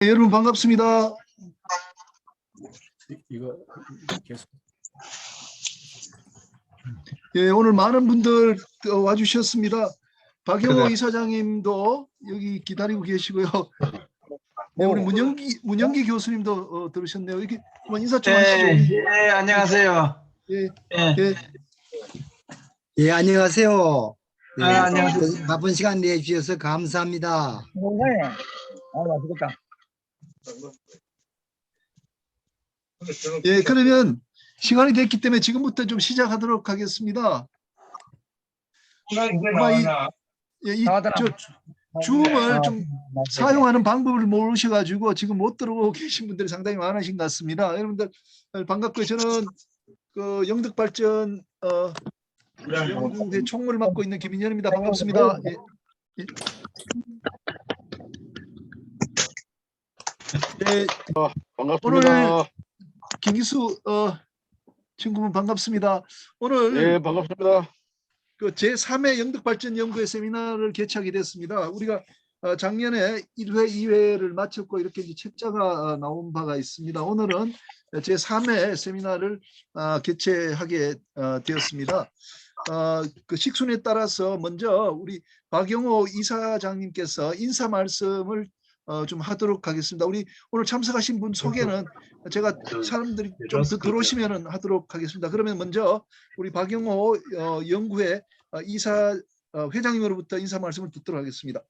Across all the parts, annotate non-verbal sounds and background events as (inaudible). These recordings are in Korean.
네, 여러분 반갑습니다. 이- 이거 계속 예, 오늘 많은 분들 어, 와주셨습니다. 박영호 그래. 이사장님도 여기 기다리고 계시고요. 네, 우리 문영기 문영기 교수님도 어, 들으셨네요. 이렇게 한번 인사 좀 하시죠. 네, 예, 안녕하세요. 예, 예, 예, 예, 안녕하세요. 네, 아, 안녕하세요. 그 바쁜 시간 내주셔서 감사합니다. 건강해. 아, 맛있겠다. 예, 그러면 시간이 됐기 때문에 지금부터 좀 시작하도록 하겠습니다. 아마 이, 예, 이. 저 줌을 좀 사용하는 방법을 모르셔가지고 지금 못 들어오고 계신 분들이 상당히 많으신 것 같습니다. 여러분들 반갑고요. 저는 그 영덕발전 어, 영국의 총무를 맡고 있는 김인현입니다. 반갑습니다. 예, 예. 예, 반갑습니다. 김기수 어, 친구분 반갑습니다. 오늘 네, 반갑습니다. 그 제3회 영덕발전 연구회 세미나를 개최하게 됐습니다. 우리가 어, 작년에 1회, 2회를 마쳤고 이렇게 이제 책자가 어, 나온 바가 있습니다. 오늘은 제3회 세미나를 어, 개최하게 어, 되었습니다. 어, 그 식순에 따라서 먼저 우리 박영호 이사장님께서 인사 말씀을 어, 좀 하도록 하겠습니다. 우리 오늘 참석하신 분 소개는 제가 사람들이 좀더 들어오시면 하도록 하겠습니다. 그러면 먼저 우리 박영호 어, 연구회 어, 이사 어, 회장님으로부터 인사 말씀을 듣도록 하겠습니다.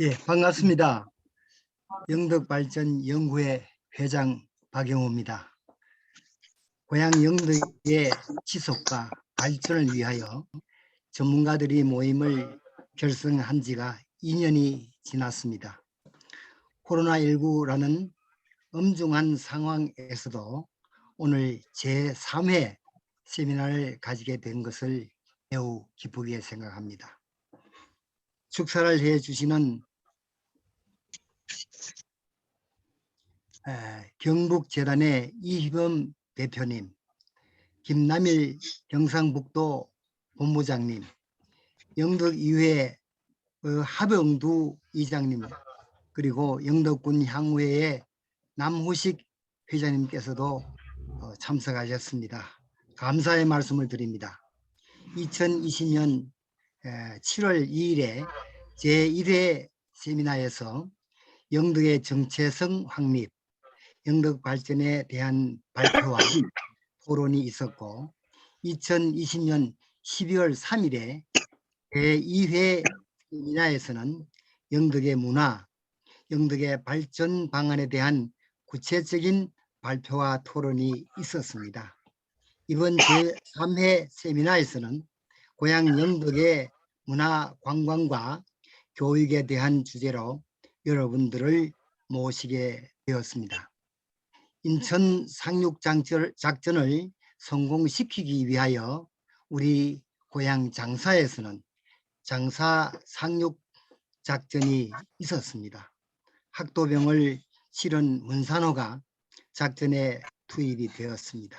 예, 반갑습니다. 영덕발전연구회 회장 박영호입니다. 고향 영덕의 지속과 발전을 위하여 전문가들이 모임을 결성한 지가 2년이 지났습니다. 코로나19라는 엄중한 상황에서도 오늘 제3회 세미나를 가지게 된 것을 매우 기쁘게 생각합니다. 축사를 해 주시는 경북재단의 이희범 대표님, 김남일 경상북도 본부장님, 영덕의회 어, 하병두 이장님, 그리고 영덕군 향후회의 남호식 회장님께서도 어, 참석하셨습니다. 감사의 말씀을 드립니다. 2020년 7월 2일에 제1회 세미나에서 영덕의 정체성 확립, 영덕 발전에 대한 발표와 (coughs) 토론이 있었고 2020년 12월 3일에 제2회 세미나에서는 영덕의 문화, 영덕의 발전 방안에 대한 구체적인 발표와 토론이 있었습니다. 이번 제3회 세미나에서는 고향 영덕의 문화 관광과 교육에 대한 주제로 여러분들을 모시게 되었습니다. 인천 상륙 장전- 작전을 성공시키기 위하여 우리 고향 장사에서는 장사 상륙 작전이 있었습니다. 학도병을 실은 문산호가 작전에 투입이 되었습니다.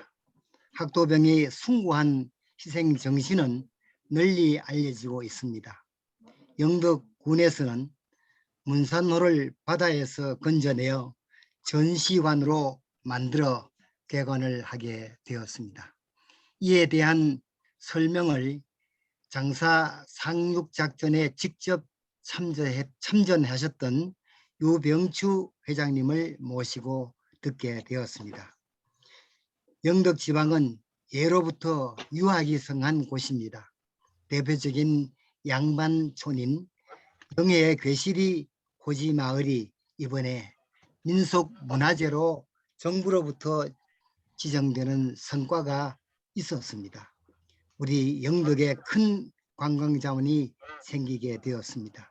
학도병의 숭고한 희생 정신은 널리 알려지고 있습니다. 영덕군에서는 문산호를 바다에서 건져내어 전시관으로 만들어 개관을 하게 되었습니다. 이에 대한 설명을 장사 상륙 작전에 직접 참전하셨던 유병추 회장님을 모시고 듣게 되었습니다. 영덕 지방은 예로부터 유학이 성한 곳입니다. 대표적인 양반촌인 영해의 괴실이 고지 마을이 이번에 민속 문화재로 정부로부터 지정되는 성과가 있었습니다. 우리 영덕에 큰 관광 자원이 생기게 되었습니다.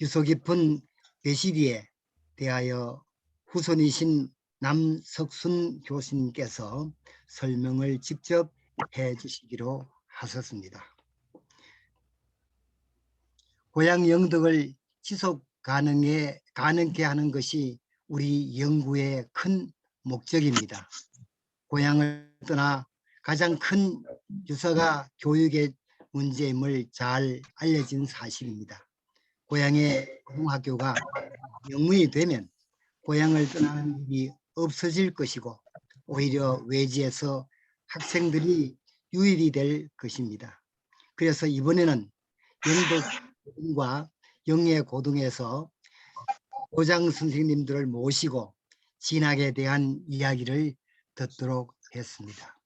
유서 깊은 배시리에 대하여 후손이신 남석순 교수님께서 설명을 직접 해 주시기로 하셨습니다. 고향 영덕을 지속 가능해, 가능케 하는 것이 우리 연구의 큰 목적입니다. 고향을 떠나 가장 큰 유서가 교육의 문제임을 잘 알려진 사실입니다. 고향의 고등학교가 영문이 되면 고향을 떠나는 일이 없어질 것이고 오히려 외지에서 학생들이 유입이 될 것입니다. 그래서 이번에는 영덕과 영예 고등에서 고장 선생님들을 모시고 진학에 대한 이야기를 듣도록 했습니다.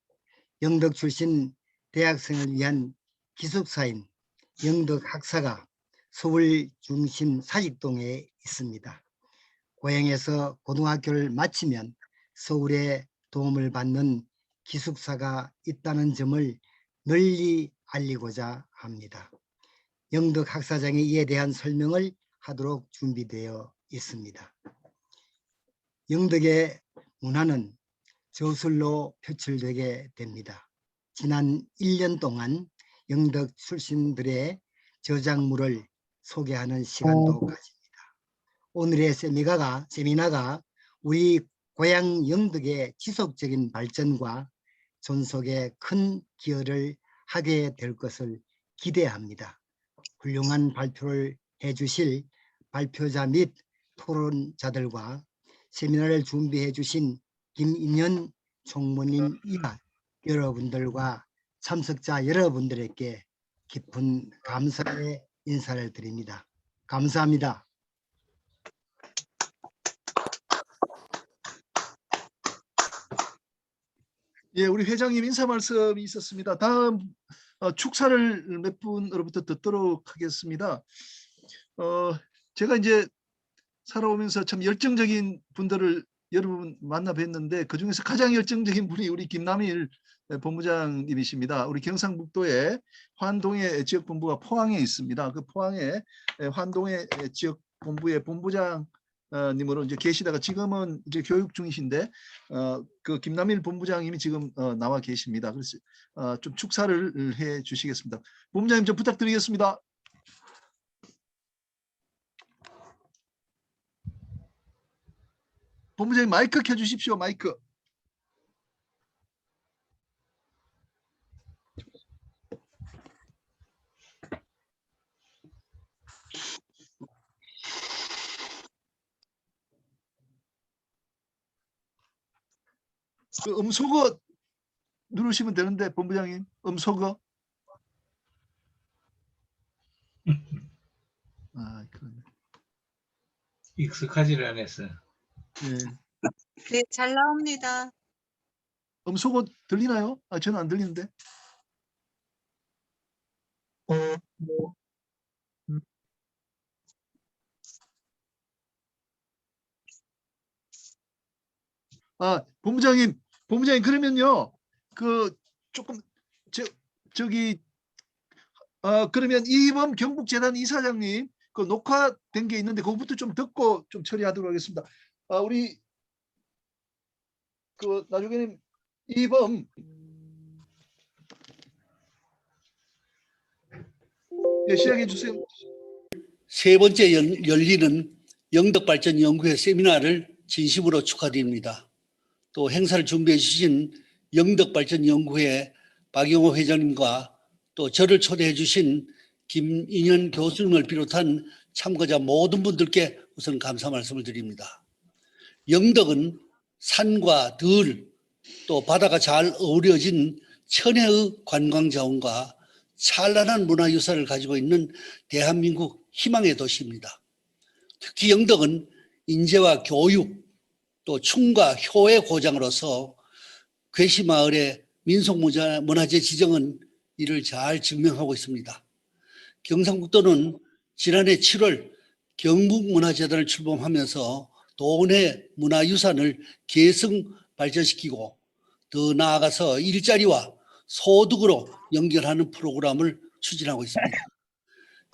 영덕 출신 대학생을 위한 기숙사인 영덕 학사가 서울 중심 사직동에 있습니다. 고향에서 고등학교를 마치면 서울에 도움을 받는 기숙사가 있다는 점을 널리 알리고자 합니다. 영덕 학사장이 이에 대한 설명을 하도록 준비되어 있습니다. 영덕의 문화는 저술로 표출되게 됩니다. 지난 1년 동안 영덕 출신들의 저작물을 소개하는 시간도 가집니다. 오늘의 세미나가, 세미나가 우리 고향 영덕의 지속적인 발전과 존속에 큰 기여를 하게 될 것을 기대합니다. 훌륭한 발표를 해주실 발표자 및 토론자들과 세미나를 준비해 주신 김인현 총무님 이하 여러분들과 참석자 여러분들에게 깊은 감사의 인사를 드립니다. 감사합니다. 예, 우리 회장님 인사 말씀이 있었습니다. 다음 어, 축사를 몇 분으로부터 듣도록 하겠습니다. 어, 제가 이제 살아오면서 참 열정적인 분들을 여러분 만나 뵀는데 그 중에서 가장 열정적인 분이 우리 김남일 본부장님이십니다. 우리 경상북도의 환동의 지역 본부가 포항에 있습니다. 그 포항의 환동의 지역 본부의 본부장 어, 님으로 이제 계시다가 지금은 이제 교육 중이신데 어, 그 김남일 본부장님이 지금 어, 나와 계십니다. 그래서 어, 좀 축사를 해 주시겠습니다. 본부장님 좀 부탁드리겠습니다. 본부장님 마이크 켜주십시오. 마이크. 그 음소거 누르시면 되는데 본부장님 음소거. (laughs) 아 그러네. 익숙하지를 않았어. 예. 네, 잘 나옵니다. 음소거 들리나요? 아 저는 안 들리는데. 아 본부장님, 본부장님 그러면요 그 조금 저 저기 어 그러면 이범 경북재단 이사장님 그 녹화된 게 있는데 그거부터 좀 듣고 좀 처리하도록 하겠습니다. 아 우리 그 나중에는 이범 예 시작해 주세요. 세 번째 연- 열리는 영덕발전 연구회 세미나를 진심으로 축하드립니다. 또 행사를 준비해 주신 영덕발전 연구회 박영호 회장님과 또 저를 초대해 주신 김인현 교수님을 비롯한 참가자 모든 분들께 우선 감사 말씀을 드립니다. 영덕은 산과 들, 또 바다가 잘 어우러진 천혜의 관광 자원과 찬란한 문화유산을 가지고 있는 대한민국 희망의 도시입니다. 특히 영덕은 인재와 교육 또 충과 효의 고장으로서 괴시마을의 민속문화재 지정은 이를 잘 증명하고 있습니다. 경상북도는 지난해 7월 경북문화재단을 출범하면서 도내 문화유산을 계승 발전시키고 더 나아가서 일자리와 소득으로 연결하는 프로그램을 추진하고 있습니다.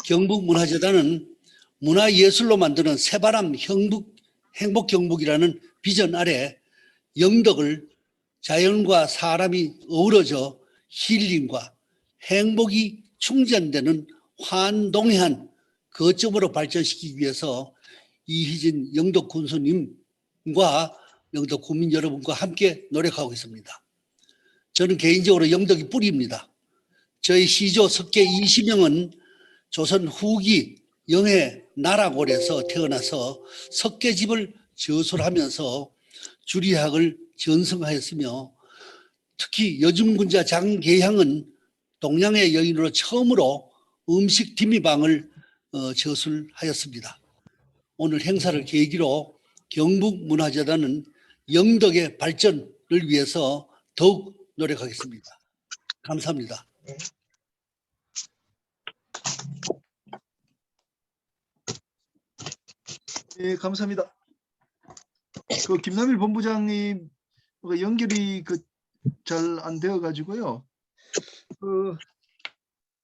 경북문화재단은 문화예술로 만드는 새바람 행복, 행복 경북이라는 비전 아래 영덕을 자연과 사람이 어우러져 힐링과 행복이 충전되는 환동해한 거점으로 발전시키기 위해서 이희진 영덕 군수님과 영덕 국민 여러분과 함께 노력하고 있습니다. 저는 개인적으로 영덕이 뿌리입니다. 저희 시조 석계 이시명은 조선 후기 영해 나라골에서 태어나서 석계집을 저술하면서 주리학을 전승하였으며 특히 여중군자 장계향은 동양의 여인으로 처음으로 음식 디미방을 어, 저술하였습니다. 오늘 행사를 계기로 경북문화재단은 영덕의 발전을 위해서 더욱 노력하겠습니다. 감사합니다. 예, 감사합니다. 그 김남일 본부장님 그 연결이 그 잘 안 되어 가지고요. 그,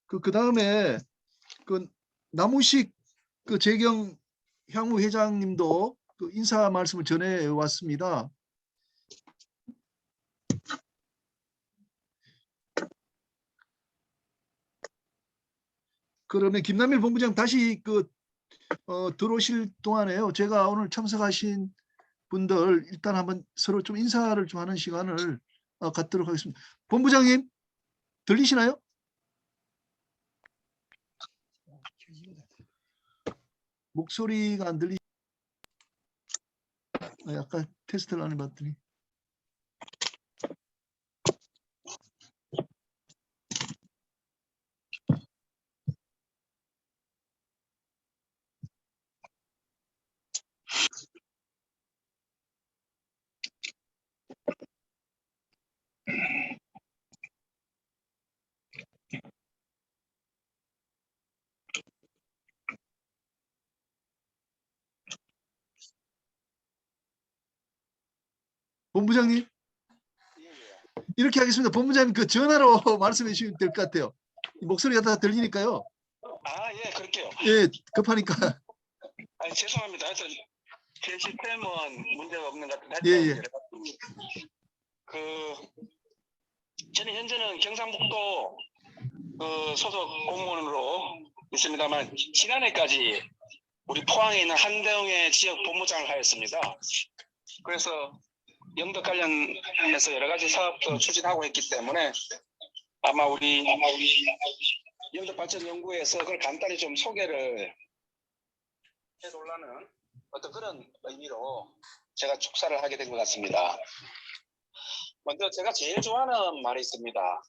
그, 그 다음에 그 나무식 그 재경 향후 회장님도 그 인사 말씀을 전해 왔습니다. 그러면 김남일 본부장 다시 그 어, 들어오실 동안에요. 제가 오늘 참석하신 분들 일단 한번 서로 좀 인사를 좀 하는 시간을 어, 갖도록 하겠습니다. 본부장님 들리시나요? 목소리가 안 들리. 아, 약간 테스트를 안 해봤더니. 본부장님 이렇게 하겠습니다. 본부장님 그 전화로 (laughs) 말씀해 주시면 될 것 같아요. 이 목소리가 다 들리니까요. 아, 예, 그럴게요. 예, 급하니까. (laughs) 아니, 죄송합니다. 하여튼 제 시스템은 문제가 없는 것 같은데. 예, 예. 그, 저는 현재는 경상북도 그 소속 공무원으로 있습니다만, 지난해까지 우리 포항에 있는 한대웅의 지역 본부장을 하였습니다. 그래서 영덕 관련해서 여러 가지 사업도 추진하고 있기 때문에 아마 우리 영덕 발전 연구에서 그걸 간단히 좀 소개를 해놓으려는 어떤 그런 의미로 제가 축사를 하게 된 것 같습니다. 먼저 제가 제일 좋아하는 말이 있습니다.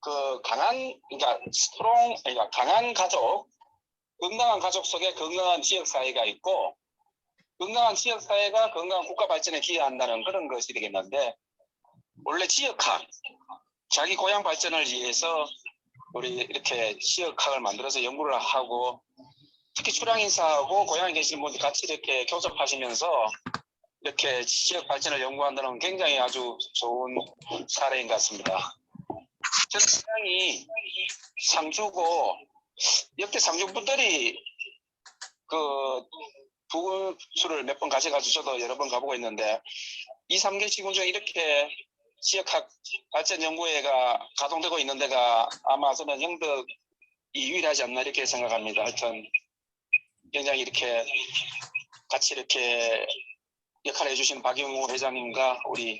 그 강한, 그러니까 스트롱, 그러니까 강한 가족, 건강한 가족 속에 건강한 지역 사회가 있고, 건강한 지역 사회가 건강한 국가 발전에 기여한다는 그런 것이 되겠는데, 원래 지역학, 자기 고향 발전을 위해서 우리 이렇게 지역학을 만들어서 연구를 하고 특히 출향 인사하고 고향에 계신 분들 같이 이렇게 교섭하시면서 이렇게 지역 발전을 연구한다는 건 굉장히 아주 좋은 사례인 것 같습니다. 저는 고향이 상주고 역대 상주분들이 그 부구수를 몇 번 가셔가지고 저도 여러 번 가보고 있는데 이 3개 시군 중에 이렇게 지역학 발전 연구회가 가동되고 있는 데가 아마 저는 영덕이 유일하지 않나 이렇게 생각합니다. 하여튼 굉장히 이렇게 같이 이렇게 역할을 해주신 박영우 회장님과 우리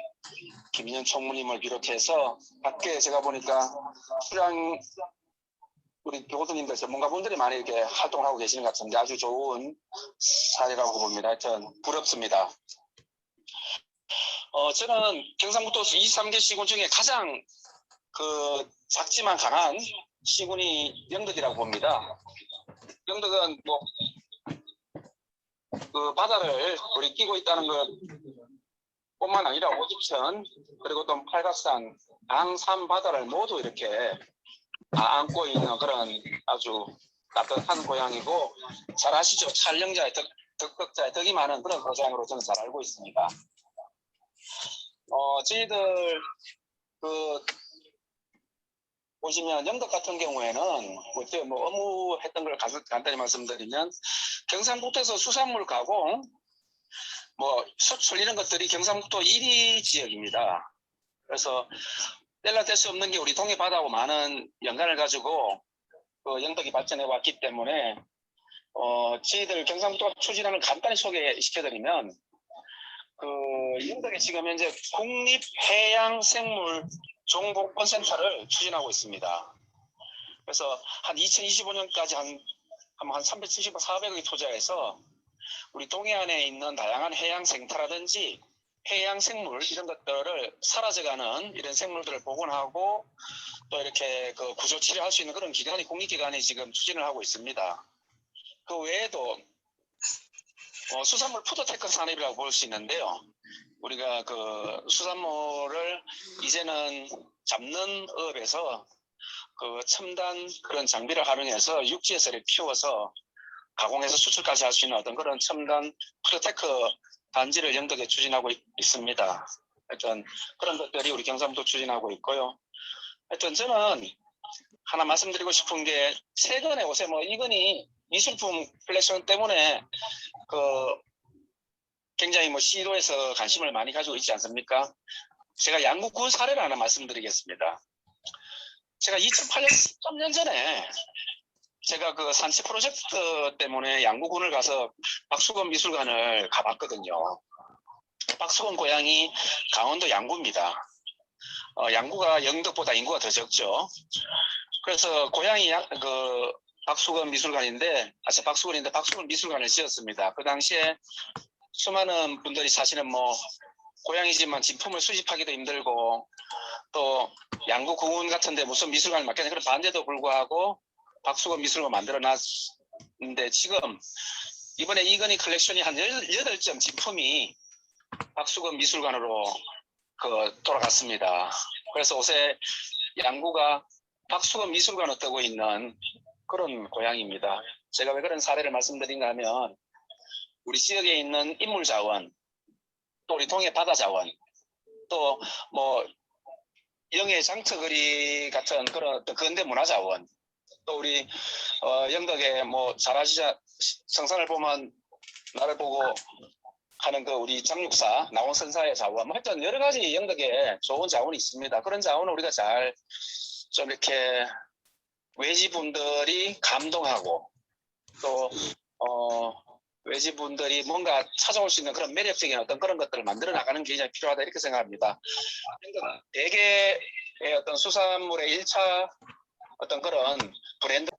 김인현 총무님을 비롯해서 밖에 제가 보니까 수량 우리 교수님들 전문가분들이 많이 이렇게 활동하고 계시는 것 같은데 아주 좋은 사례라고 봅니다. 하여튼 부럽습니다. 어, 저는 경상북도 23개 시군 중에 가장 그 작지만 강한 시군이 영덕이라고 봅니다. 영덕은 뭐 그 바다를 우리 끼고 있다는 것 뿐만 아니라 오집천 그리고 또 팔각산 앙산 바다를 모두 이렇게 다 안고 있는 그런 아주 따뜻한 고향이고 잘 아시죠? 촬영자의 덕, 덕덕자의 덕이 많은 그런 고장으로 저는 잘 알고 있습니다. 어, 저희들 그 보시면 영덕 같은 경우에는 그때 뭐 업무했던 걸 가- 간단히 말씀드리면 경상북도에서 수산물 가공 뭐 수출 이런 것들이 경상북도 1위 지역입니다. 그래서 뗄라 뗄 수 없는 게 우리 동해 바다하고 많은 연관을 가지고 그 영덕이 발전해 왔기 때문에 어 저희들 경상북도가 추진하는 간단히 소개시켜드리면 그 영덕에 지금 현재 국립해양생물 종복원센터를 추진하고 있습니다. 그래서 한 2025년까지 한, 한 370억, 400억이 투자해서 우리 동해안에 있는 다양한 해양 생태라든지 해양 생물 이런 것들을 사라져가는 이런 생물들을 복원하고 또 이렇게 그 구조 치료할 수 있는 그런 기관이 국립기관이 지금 추진을 하고 있습니다. 그 외에도 어, 수산물 푸드테크 산업이라고 볼 수 있는데요. 우리가 그 수산물을 이제는 잡는 업에서 그 첨단 그런 장비를 활용해서 육지에서 이렇게 키워서 가공해서 수출까지 할 수 있는 어떤 그런 첨단 푸드테크 단지를 영덕에 추진하고 있, 있습니다. 하여튼 그런 것들이 우리 경상도 추진하고 있고요. 하여튼 저는 하나 말씀드리고 싶은 게 최근에 요새 뭐 이건희 미술품 컬렉션 때문에 그 굉장히 뭐 시도에서 관심을 많이 가지고 있지 않습니까? 제가 양국군 사례를 하나 말씀드리겠습니다. 제가 2008년 13년 전에 제가 그 산치 프로젝트 때문에 양구군을 가서 박수건 미술관을 가봤거든요. 박수건 고향이 강원도 양구입니다. 어, 양구가 영덕보다 인구가 더 적죠. 그래서 고향이 양- 그 박수건 미술관인데, 아, 저 박수건인데 박수건 미술관을 지었습니다. 그 당시에 수많은 분들이 사실은 뭐 고향이지만 진품을 수집하기도 힘들고 또 양구 공원 같은데 무슨 미술관을 맡겠냐 그런 반대도 불구하고 박수건 미술관 만들어 놨는데 지금 이번에 이건희 컬렉션이 한 18점 진품이 박수건 미술관으로 그 돌아갔습니다. 그래서 요새 양구가 박수건 미술관을 뜨고 있는 그런 고향입니다. 제가 왜 그런 사례를 말씀드린가 하면 우리 지역에 있는 인물 자원, 또 우리 동해 바다 자원, 또 뭐 영해 장터거리 같은 그런 어떤 근대 문화 자원, 또 우리 어, 영덕에 뭐 잘하시자 성산을 보면 나를 보고 하는 그 우리 장육사 나원선사의 자원 뭐 하여튼 여러 가지 영덕에 좋은 자원이 있습니다. 그런 자원을 우리가 잘 좀 이렇게 외지분들이 감동하고 또 어, 외지분들이 뭔가 찾아올 수 있는 그런 매력적인 어떤 그런 것들을 만들어 나가는 게 굉장히 필요하다 이렇게 생각합니다. 대개의 어떤 수산물의 1차 어떤 그런 브랜드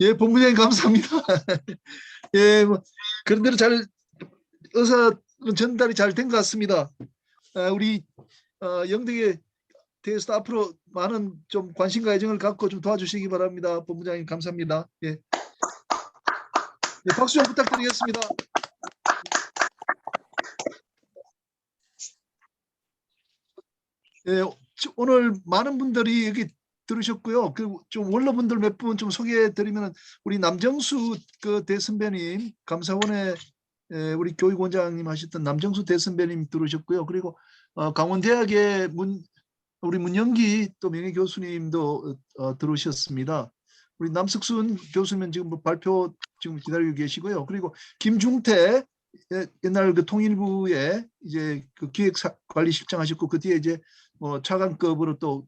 예, 본부장님 감사합니다. (laughs) 예, 뭐 그런 대로 잘 의사 전달이 잘 된 것 같습니다. 아, 우리 어, 영덕에 대해서 앞으로 많은 좀 관심과 애정을 갖고 좀 도와주시기 바랍니다. 본부장님 감사합니다. 예. 예, 박수 좀 부탁드리겠습니다. 예, 저- 오늘 많은 분들이 여기 들으셨고요. 그좀 원로분들 몇 분 좀 소개해 드리면 우리 남정수 그 대선배님 감사원에 에, 우리 교육원장님 하셨던 남정수 대선배님 들으셨고요. 그리고 어, 강원대학의 문 우리 문영기 또 명예 교수님도 어, 들어오셨습니다. 우리 남석순 교수님 지금 뭐 발표 지금 기다리고 계시고요. 그리고 김중태 예, 옛날 그 통일부에 이제 그 기획관리실장 하셨고 그 뒤에 이제 뭐 차관급으로 또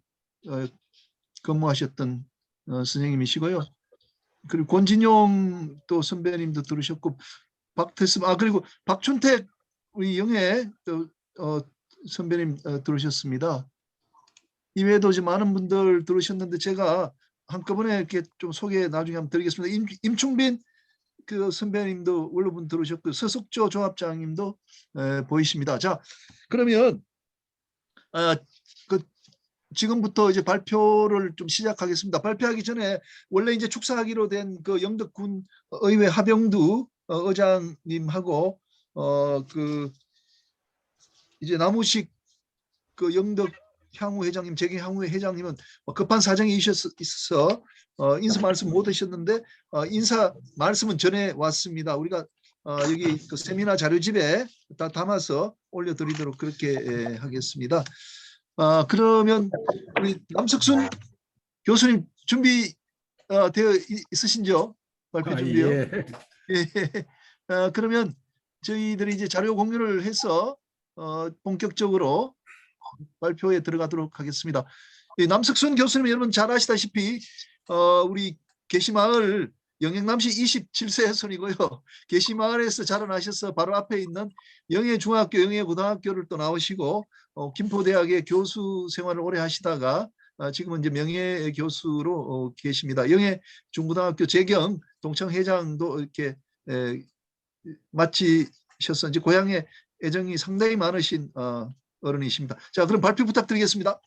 어, 근무하셨던 어, 선생님이시고요. 그리고 권진용 또 선배님도 들으셨고 박태습 아 그리고 박춘택 우리 영예 또 어, 선배님 어, 들으셨습니다. 이외에도 이제 많은 분들 들으셨는데 제가 한꺼번에 이렇게 좀 소개 나중에 한번 드리겠습니다. 임, 임충빈 그 선배님도 원로분 들으셨고 서석조 조합장님도 에, 보이십니다. 자 그러면 아, 그 지금부터 이제 발표를 좀 시작하겠습니다. 발표하기 전에 원래 이제 축사하기로 된 그 영덕군 의회 하병두 어, 의장님하고 어 그 이제 나무식 그 영덕 향후 회장님, 재계 향후 회장님은 뭐 급한 사정이 있어서, 어, 인사 말씀 못 하셨는데 어, 인사 말씀은 전해 왔습니다. 우리가 어, 여기 그 세미나 자료집에 다 담아서 올려드리도록 그렇게 예, 하겠습니다. 아 그러면 우리 남석순 교수님 준비 어, 되어 이- 있으신죠? 발표 아, 준비요? 예. 예. 어, 그러면 저희들이 이제 자료 공유를 해서 어, 본격적으로 발표에 들어가도록 하겠습니다. 이 남석순 교수님 여러분 잘 아시다시피 어, 우리 계시마을 영행남시 27세 손이고요. 계시마을에서 (laughs) 자라나셔서 바로 앞에 있는 영해중학교, 영해고등학교를 또 나오시고 어, 김포대학의 교수 생활을 오래 하시다가 어, 지금은 이제 명예 교수로 어, 계십니다. 영해 중고등학교 재경 동청회장도 이렇게 에, 이제 고향에 애정이 상당히 많으신 어, 어른이십니다. 자, 그럼 발표 부탁드리겠습니다.